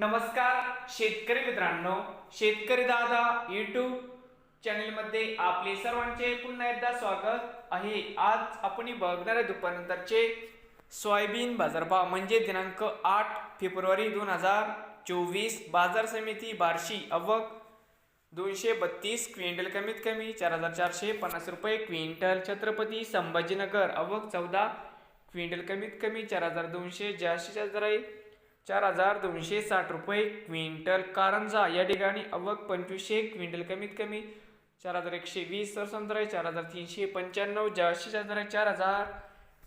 नमस्कार शेतकरी मित्रांनो शेतकरी दादा युट्यूब चॅनलमध्ये आपले सर्वांचे पुन्हा एकदा स्वागत आहे. आज आपण बघणार आहे दुपारनंतरचे सोयाबीन बाजारभाव म्हणजे दिनांक आठ फेब्रुवारी दोन हजार चोवीस. बाजार समिती बार्शी अवक दोनशे बत्तीस क्विंटल कमीत कमी चार हजार चारशे पन्नास रुपये क्विंटल छत्रपती संभाजीनगर अवक चौदा क्विंटल कमीत कमी चार हजार दोनशे जास्तीत जास्त दर आहे चार हजार दोनशे साठ रुपये क्विंटल कारंजा. या ठिकाणी अवक पंचवीसशे क्विंटल कमीत कमी चार हजार एकशे वीस तर संत्रा आहे चार हजार तीनशे पंच्याण्णव जास्तीत जास्त दर आहे चार हजार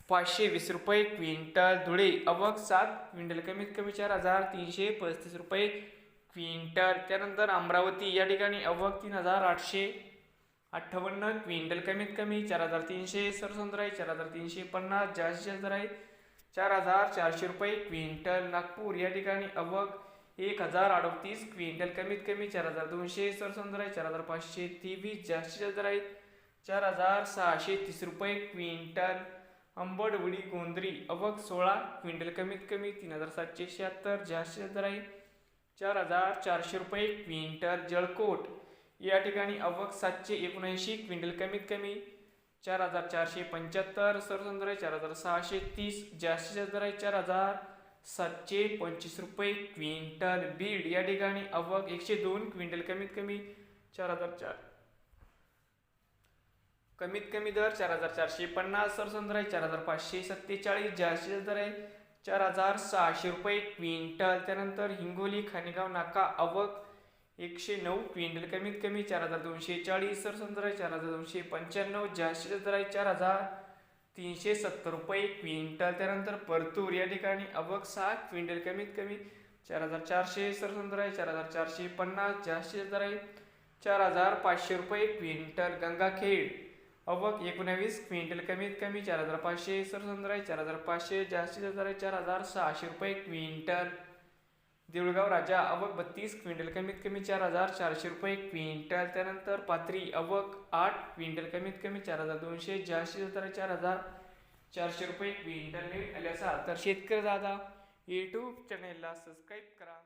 पाचशे वीस रुपये क्विंटल धुळे. अवक सात क्विंटल कमीत कमी चार हजार तीनशे पस्तीस रुपये क्विंटल. त्यानंतर अमरावती या ठिकाणी अवक तीन हजार आठशे अठ्ठावन्न क्विंटल कमीत कमी चार हजार तीनशे सरसंत्र आहे चार हजार तीनशे पन्नास जास्तीत जास्त दर आहे चार हजार चारशे रुपये क्विंटल. नागपूर या ठिकाणी अवक एक हजार अडतीस क्विंटल. कमीत कमी चार हजार दोनशे सरसंदर आहे चार हजार पाचशे तेवीस जास्तीत जास्त आहेत चार हजार सहाशे तीस रुपये क्विंटल. अंबडवडी गोंद्री अवक सोळा क्विंटल. कमीत कमी तीन हजार सातशे शहात्तर जास्तीत जास्त आहे चार हजार चारशे रुपये क्विंटल. जळकोट या ठिकाणी अवक सातशे एकोणऐंशी क्विंटल. कमीत कमी चार हजार चारशे पंच्याहत्तर सरसंदर आहे चार हजार सहाशे तीस जास्तीत जास्त दर आहे चार हजार सातशे पंचवीस रुपये क्विंटल बीड. या ठिकाणी अवक एकशे दोन क्विंटल. कमीत कमी चार हजार चार. कमीत कमी दर चार हजार चारशे पन्नास सरसंदर आहे चार हजार पाचशे सत्तेचाळीस जास्तीत जास्त दर आहे चार हजार सहाशे रुपये क्विंटल. त्यानंतर हिंगोली खानेगाव नाका अवक एकशे नऊ क्विंटल कमीत कमी चार हजार दोनशे चाळीस सरसंदर आहे चार हजार दोनशे पंच्याण्णव जास्तीत जास्त आहे चार हजार तीनशे सत्तर रुपये. क्विंटल त्यानंतर परतूर या ठिकाणी अबक सहा क्विंटल कमीत कमी चार हजार चारशे सरसंदर आहे चार हजार चारशे पन्नास जास्तीत जास्त आहे चार हजार पाचशे रुपये. क्विंटल गंगाखेड अवक एकोणावीस क्विंटल कमीत कमी चार हजार पाचशे सरसंदर आहे चार हजार पाचशे जास्तीत जास्त आहे चार हजार सहाशे रुपये. क्विंटल देऊळगाव राजा अवक बत्तीस क्विंटल कमीत कमी चार हजार चारशे रुपये. क्विंटल त्यानंतर पाथरी अवक आठ क्विंटल कमीत कमी चार हजार दोनशे. चारशे जास्त चार हजार चारशे रुपये. क्विंटल आले असा तर शेतकरी दादा यूट्यूब चॅनेलला सबस्क्राईब करा.